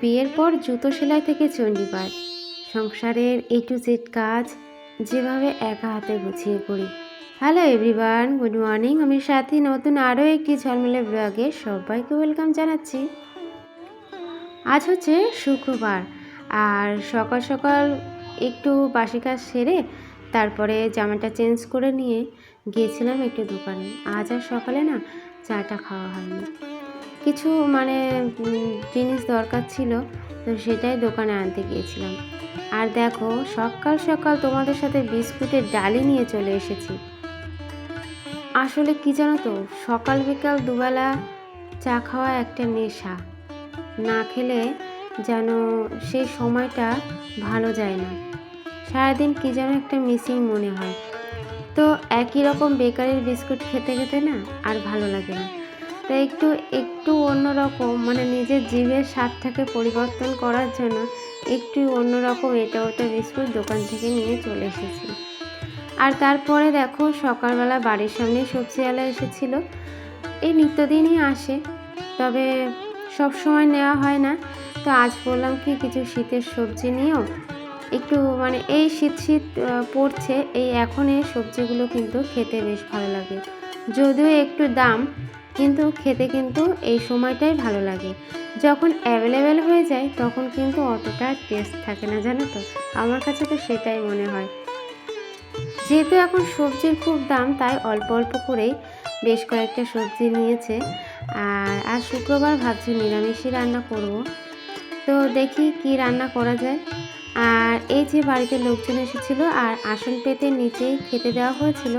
বিয়ের পর জুতো সেলাই থেকে চণ্ডীপাঠ সংসারের এ টু জেড কাজ যেভাবে একা হাতে গুছিয়ে করি। হ্যালো এভরিওয়ান গুড মর্নিং আমি সাথী, নতুন আরও একটি ঝলমেলে ব্লগে সবাইকে ওয়েলকাম জানাচ্ছি। আজ হচ্ছে শুক্রবার, আর সকাল সকাল একটু বাসি কাজ সেরে তারপরে জামাটা চেঞ্জ করে নিয়ে গিয়েছিলাম একটু দোকানে। আজ আর সকালে না চাটা খাওয়া হয়নি। কিছু মানে জিনিস দরকার ছিল, তো সেটাই দোকানে আনতে গিয়েছিলাম। আর দেখো, সকাল সকাল তোমাদের সাথে বিস্কুটের ডালি নিয়ে চলে এসেছি। আসলে কি জানো তো, সকাল বিকাল দুবেলা চা খাওয়া একটা নেশা। না খেলে যেন সেই সময়টা ভালো যায় না। সারাদিন কি যেন একটা মিসিং মনে হয়। তো একই রকম বেকারির বিস্কুট খেতে খেতে না আর ভালো লাগে না। তো একটু একটু অন্যরকম মানে নিজের জীবের স্বাদটাকে পরিবর্তন করার জন্য একটু অন্যরকম এটা ওটা বিস্কুট দোকান থেকে নিয়ে চলে এসেছি। আর তারপরে দেখো সকালবেলা বাড়ির সামনে সবজিওয়ালা এসেছিল। এই নিত্যদিনই আসে, তবে সব সময় নেওয়া হয় না। তো আজ বললাম কি, কিছু শীতের সবজি নিয়েও একটু মানে এই শীত শীত পড়ছে, এই এখন এই সবজিগুলো কিন্তু খেতে বেশ ভালো লাগে। যদিও একটু দাম কিন্তু খেতে কিন্তু এই সময়টাই ভালো লাগে। যখন অ্যাভেলেবেল হয়ে যায়, তখন কিন্তু অতটা টেস্ট থাকে না, জানো তো? আমার কাছে তো সেটাই মনে হয়। যেহেতু এখন সবজির খুব দাম, তাই অল্প অল্প করেই বেশ কয়েকটা সবজি নিয়েছে। আর আজ শুক্রবার ভাবছি নিরামিষই রান্না করব। তো দেখি কি রান্না করা যায়। আর এই যে বাড়িতে লোকজন এসেছিল, আর আসন পেতে নিচেই খেতে দেওয়া হয়েছিল,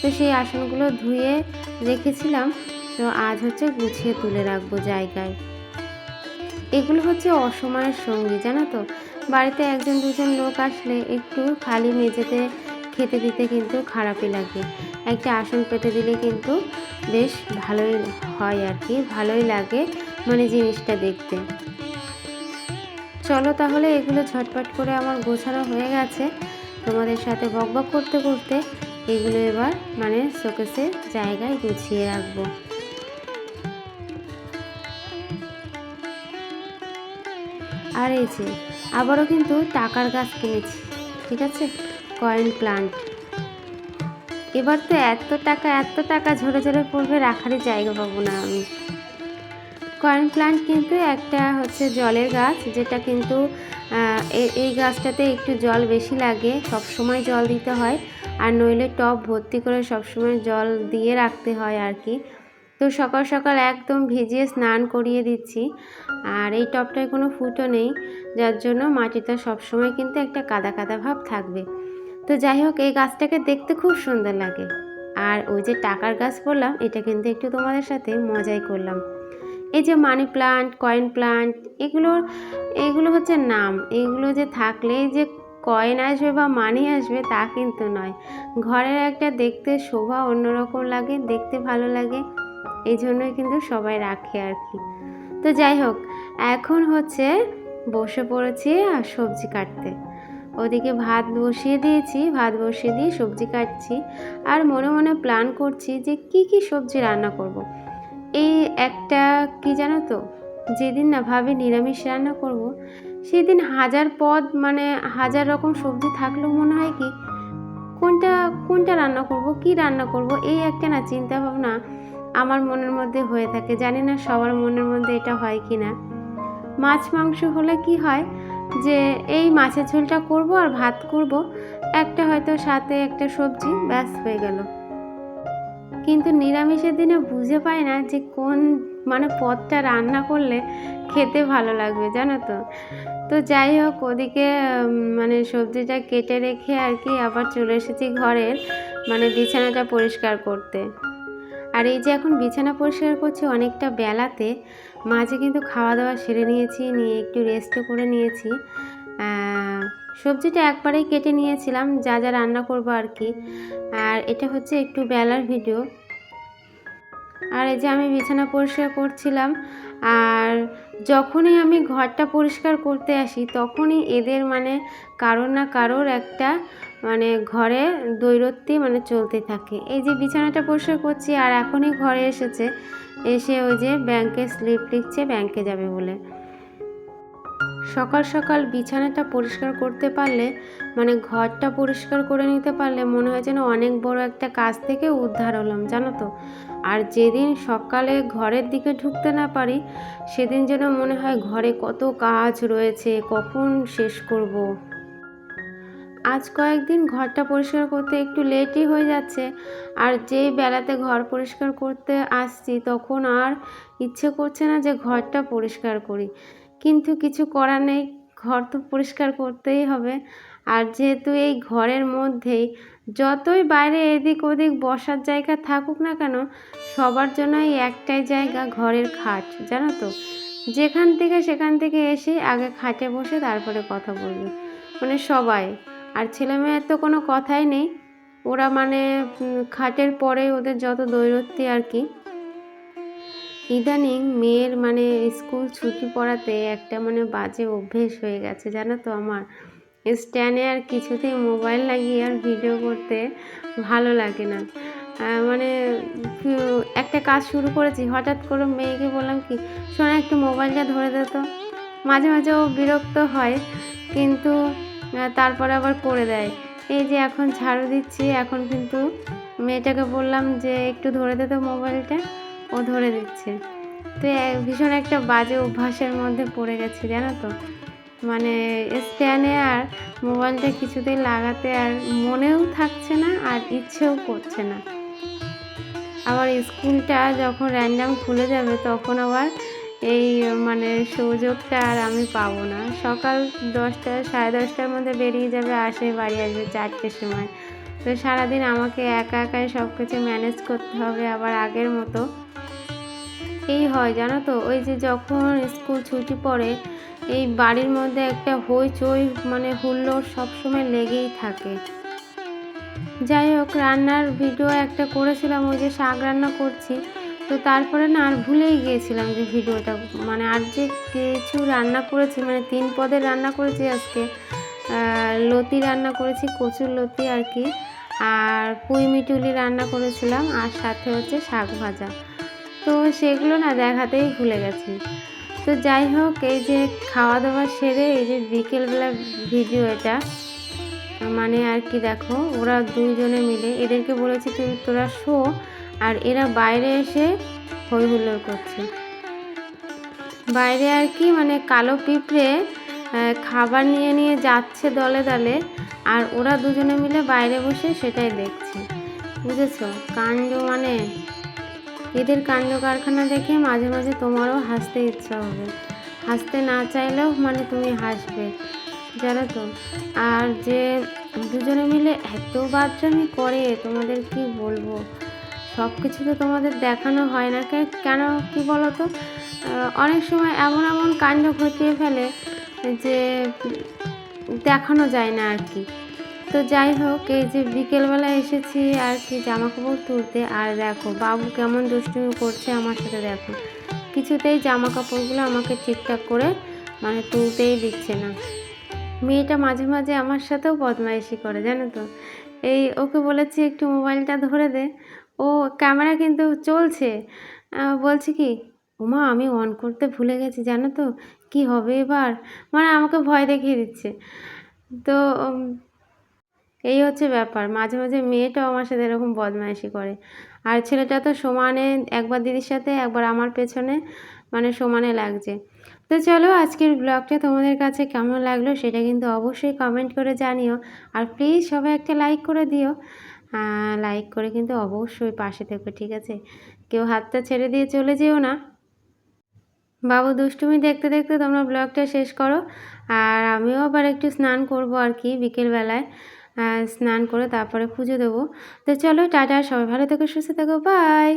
তো সেই আসনগুলো ধুয়ে রেখেছিলাম। তো আজ হচ্ছে গুছিয়ে তুলে রাখব জায়গায়। এগুলো হচ্ছে অসময়ের সঙ্গী, জানো তো? বাড়িতে একজন, দুজন লোক আসলে একটু খালি মেঝেতে খেতে দিতে কিন্তু খারাপই লাগে। একটা আসন পেতে দিলে কিন্তু বেশ ভালোই হয় আর কি, ভালোই লাগে মানে জিনিসটা দেখতে। চলো তাহলে এগুলো ঝটপট করে আমার গোছানো হয়ে গেছে। তোমাদের সাথে বকবক করতে করতে এগুলো এবার মানে শোকেসে জায়গায় গুছিয়ে রাখব। আর এই যে, আবারও কিন্তু টাকার গাছ কিনেছি, ঠিক আছে? কয়েন প্লান্ট এবার তো এত টাকা এত টাকা ঝরে ঝরে পড়বে, রাখারই জায়গা পাবো না আমি। কয়েন প্লান্ট কিন্তু একটা হচ্ছে জলের গাছ, যেটা কিন্তু এই গাছটাতে একটু জল বেশি লাগে সব সময় জল দিতে হয়, আর নইলে টব ভর্তি করে সব সময় জল দিয়ে রাখতে হয় আর কি। তো সকাল সকাল একদম ভিজিয়ে স্নান করিয়ে দিচ্ছি। আর এই টবটায় কোনো ফুটো নেই, যার জন্য মাটিটা সবসময় কিন্তু একটা কাদা কাদা ভাব থাকবে। তো যাই হোক, এই গাছটাকে দেখতে খুব সুন্দর লাগে। আর ওই যে টাকার গাছ বললাম, এটা কিন্তু একটু তোমাদের সাথে মজাই করলাম। এই যে মানি প্লান্ট, কয়েন প্লান্ট এগুলোর এগুলো হচ্ছে নাম। এগুলো যে থাকলে যে কয়েন আসবে বা মানি আসবে তা কিন্তু নয়। ঘরের একটা দেখতে শোভা অন্যরকম লাগে, দেখতে ভালো লাগে। এই জন্যই কিন্তু সবাই রাখে আর কি তো যাই হোক, এখন হচ্ছে বসে পড়েছি আর সবজি কাটতে ওদিকে ভাত বসিয়ে দিয়েছি, ভাত বসিয়ে দিয়ে সবজি কাটছি আর মনে মনে প্ল্যান করছি যে কি কি সবজি রান্না করব। এই একটা কি জানো তো, যেদিন না ভাবে নিরামিষ রান্না করব, সেদিন হাজার পদ মানে হাজার রকম সবজি থাকলেও মনে হয় কি, কোনটা কোনটা রান্না করব, কি রান্না করব, এই একটা না চিন্তা ভাবনা আমার মনের মধ্যে হয়ে থাকে। জানি না সবার মনের মধ্যে এটা হয় কি না মাছ, মাংস হলে কি হয় যে, এই মাছের ঝোলটা করব আর ভাত করব, একটা হয়তো সাথে একটা সবজি, ব্যাস হয়ে গেল। কিন্তু নিরামিষের দিনে বুঝে পাই না যে, কোন মানে পদটা রান্না করলে খেতে ভালো লাগবে, জানো তো? তো যাই হোক, ওদিকে মানে সবজিটা কেটে রেখে আর কি আবার চলে এসেছি ঘরের মানে বিছানাটা পরিষ্কার করতে। আর এই যে এখন বিছানা পরিষ্কার করছি অনেকটা বেলাতে, মাঝে কিন্তু খাওয়া দাওয়া সেরে নিয়েছি, নিয়ে একটু রেস্টও করে নিয়েছি। সবজিটা একবারেই কেটে নিয়েছিলাম, যা যা রান্না করব আর কি। আর এটা হচ্ছে একটু বেলার ভিডিও আর এই যে আমি বিছানা পরিষ্কার করছিলাম, আর যখনই আমি ঘরটা পরিষ্কার করতে আসি, তখনই এদের মানে কারোর না কারোর একটা মানে ঘরে দৈরত্যি মানে চলতে থাকে। এই যে বিছানাটা পরিষ্কার করছি, আর এখনই ঘরে এসেছে, এসে ওই যে ব্যাংকে স্লিপ লিখছে ব্যাংকে যাবে বলে। সকাল সকাল বিছানাটা পরিষ্কার করতে পারলে মানে ঘরটা পরিষ্কার করে নিতে পারলে মনে হয় যেন অনেক বড় একটা কাজ থেকে উদ্ধার হলাম, জানো তো আর যেদিন সকালে ঘরের দিকে ঢুকতে না পারি, সেদিন যেন মনে হয় ঘরে কত কাজ রয়েছে, কখন শেষ করব। আজ কয়েকদিন ঘরটা পরিষ্কার করতে একটু লেটই হয়ে যাচ্ছে, আর যেই বেলাতে ঘর পরিষ্কার করতে আসছি, তখন আর ইচ্ছে করছে না যে ঘরটা পরিষ্কার করি কিন্তু কিছু করার নেই, ঘর তো পরিষ্কার করতেই হবে। আর যেহেতু এই ঘরের মধ্যেই যতই বাইরে এদিক ওদিক বসার জায়গা থাকুক না কেন, সবার জন্য এই একটাই জায়গা ঘরের খাট, জানো তো? যেখান থেকে সেখান থেকে এসে আগে খাটে বসে তারপরে কথা বলবে। মানে সবাই। আর ছেলে মেয়ের তো কোনো কথাই নেই। ওরা মানে খাটের পরে ওদের যত দৈরত্যি আর কি। ইদানিং মেয়ের মানে স্কুল ছুটি পড়াতে একটা মানে বাজে অভ্যেস হয়ে গেছে, জানো তো আমার। স্ট্যান্ডে আর কিছুতেই মোবাইল লাগিয়ে আর ভিডিও করতে ভালো লাগে না। মানে একটা কাজ শুরু করেছি, হঠাৎ করে মেয়েকে বললাম কি শোনা একটু মোবাইলটা ধরে দে তো। মাঝে মাঝে ও বিরক্ত হয়, কিন্তু তারপরে আবার করে দেয়। এই যে এখন ঝাড়ু দিচ্ছি, এখন কিন্তু মেয়েটাকে বললাম যে, একটু ধরে দে তো মোবাইলটা। ও ধরে দিচ্ছে তো ভীষণ একটা বাজে অভ্যাসের মধ্যে পড়ে গেছি, জানো তো? মানে স্ট্যান্ডে আর মোবাইলটা কিছুতেই লাগাতে আর মনেও থাকছে না আর ইচ্ছেও করছে না। আবার স্কুলটা যখন র্যান্ডাম খুলে যাবে তখন আবার এই মানে সুযোগটা আর আমি পাবো না। সকাল দশটা, সাড়ে দশটার মধ্যে বেরিয়ে যাবে, আসে, বাড়ি আসবে চারটের সময়। তো সারাদিন আমাকে একা একাই সব কিছু ম্যানেজ করতে হবে, আবার আগের মতো এই হয়, জানো তো? ওই যে যখন স্কুল ছুটি পড়ে, এই বাড়ির মধ্যে একটা হইচই মানে হুল্লোড় সবসময় লেগেই থাকে। যাই হোক, রান্নার ভিডিও একটা করেছিলাম, ওই যে শাক রান্না করছি। তো তারপরে না আর ভুলেই গিয়েছিলাম যে ভিডিওটা মানে আর যে কিছু রান্না করেছি মানে তিন পদের রান্না করেছি আজকে। লতি রান্না করেছি, কচুর লতি আর কি। আর পুঁই মিটুলি রান্না করেছিলাম, আর সাথে হচ্ছে শাক ভাজা। তো সেগুলো না দেখাতেই ভুলে গেছি। তো যাই হোক, এই যে খাওয়া দাওয়া সেরে এই যে বিকেলবেলা ভিডিও এটা মানে আর কি দেখো, ওরা দুইজনে মিলে, এদেরকে বলেছি তুই, তোরা শো, আর এরা বাইরে এসে হই হুল্লোড় করছে। বাইরে আর কি মানে কালো পিঁপড়ে খাবার নিয়ে নিয়ে যাচ্ছে দলে দলে, আর ওরা দুজনে মিলে বাইরে বসে সেটাই দেখছে। বুঝেছ? কাণ্ড মানে এদের কাণ্ড কারখানা দেখে মাঝে মাঝে তোমারও হাসতে ইচ্ছা হবে। হাসতে না চাইলেও মানে তুমি হাসবে, জানো তো? আর যে দুজনে মিলে এত বাচ্চামি করে, তোমাদের কি বলব? সব কিছু তো তোমাদের দেখানো হয় না। কেন, কি বলো তো অনেক সময় এমন এমন কাণ্ড ঘটিয়ে ফেলে যে দেখানো যায় না আর কি। তো যাই হোক, এই যে বিকেলবেলা এসেছি আর কি জামা কাপড় তুলতে। আর দেখো, বাবু কেমন দুষ্টুমি করছে আমার সাথে, দেখো। কিছুতেই জামা কাপড়গুলো আমাকে ঠিকঠাক করে মানে তুলতেই দিচ্ছে না। মেয়েটা মাঝে মাঝে আমার সাথেও বদমাইশি করে, জানো তো। এই ওকে বলেছি, একটু মোবাইলটা ধরে দে। ও, ক্যামেরা কিন্তু চলছে। বলছে কি ওমা আমি অন করতে ভুলে গেছি, জানো তো। কি হবে এবার? মানে আমাকে ভয় দেখিয়ে দিচ্ছে। তো এই হচ্ছে ব্যাপার। মাঝে মাঝে মেয়েটাও আমার সাথে এরকম বদমাইশি করে। আর ছেলেটা তো সমানে, একবার দিদির সাথে, একবার আমার পেছনে মানে সমানে লাগছে। তো চলো আজকের ব্লগটা তোমাদের কাছে কেমন লাগল সেটা কিন্তু অবশ্যই কমেন্ট করে জানিও। আর প্লিজ সবাই একটা লাইক করে দিও। লাইক করে কিন্তু অবশ্যই পাশে থেকো, ঠিক আছে? কেউ হাতটা ছেড়ে দিয়ে চলে যেও না। বাবু, দুষ্টুমি দেখতে দেখতে তোমরা ব্লগটা শেষ করো। আর আমিও আবার একটু স্নান করব আর কি বিকেলবেলায়। স্নান করে তারপরে পুজো দেবো। তো চলো টাটা সবাই ভালো থেকো সুস্থ থাকো বাই